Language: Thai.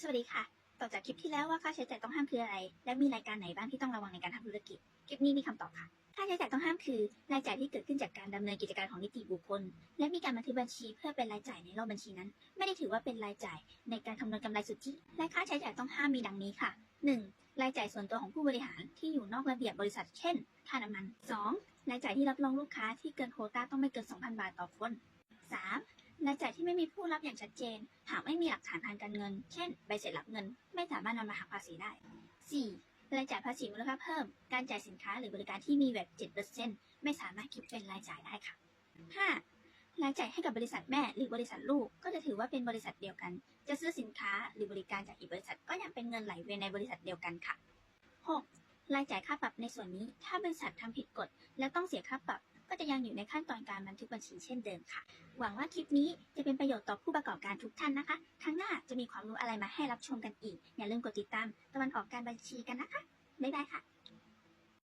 สวัสดีค่ะ ต่อจากคลิปที่แล้วว่าค่าใช้จ่ายต้องห้ามคืออะไร และมีรายการไหนบ้างที่ต้องระวังในการทำธุรกิจ คลิปนี้มีคำตอบค่ะ ค่าใช้จ่ายต้องห้ามคือ รายจ่ายที่เกิดขึ้นจากการดำเนินกิจการของนิติบุคคล และมีการบันทึกบัญชีเพื่อเป็นรายจ่ายในรอบบัญชีนั้น ไม่ได้ถือว่าเป็นรายจ่ายในการคำนวณกำไรสุทธิ และค่าใช้จ่ายต้องห้ามมีดังนี้ค่ะ 1. รายจ่ายส่วนตัวของผู้บริหารที่อยู่นอกระเบียบบริษัท เช่น ค่าน้ำมัน 2. รายจ่ายที่รับรองลูกค้าที่เกินโควต้าต้องไม่เกิน 2,000 บาทต่อคน 3. รายจ่ายที่ไม่มีผู้รับอย่างชัดเจน หากไม่มีหลักฐานทางการเงิน เช่น ใบเสร็จรับเงิน ไม่สามารถนำมาหักภาษีได้ 4. รายจ่ายภาษีมูลค่าเพิ่ม การจ่ายสินค้าหรือบริการที่มีแวด7%ไม่สามารถคิดเป็นรายจ่ายได้ค่ะ 5. รายจ่ายให้กับบริษัทแม่หรือบริษัทลูก ก็จะถือว่าเป็นบริษัทเดียวกัน จะซื้อสินค้าหรือบริการจากอีกบริษัทก็ยังเป็นเงินไหลเวียนในบริษัทเดียวกันค่ะ 6. รายจ่ายค่าปรับในส่วนนี้ ถ้าบริษัททำผิดกฎและต้องเสียค่าปรับ ก็จะยังอยู่ในขั้นตอนการบันทึกบัญชีเช่นเดิมค่ะ หวังว่าคลิปนี้จะเป็นประโยชน์ต่อผู้ประกอบการทุกท่านนะคะ ครั้งหน้าจะมีความรู้อะไรมาให้รับชมกันอีก อย่าลืมกดติดตามตะวันออกการบัญชีกันนะคะ บ๊ายบายค่ะ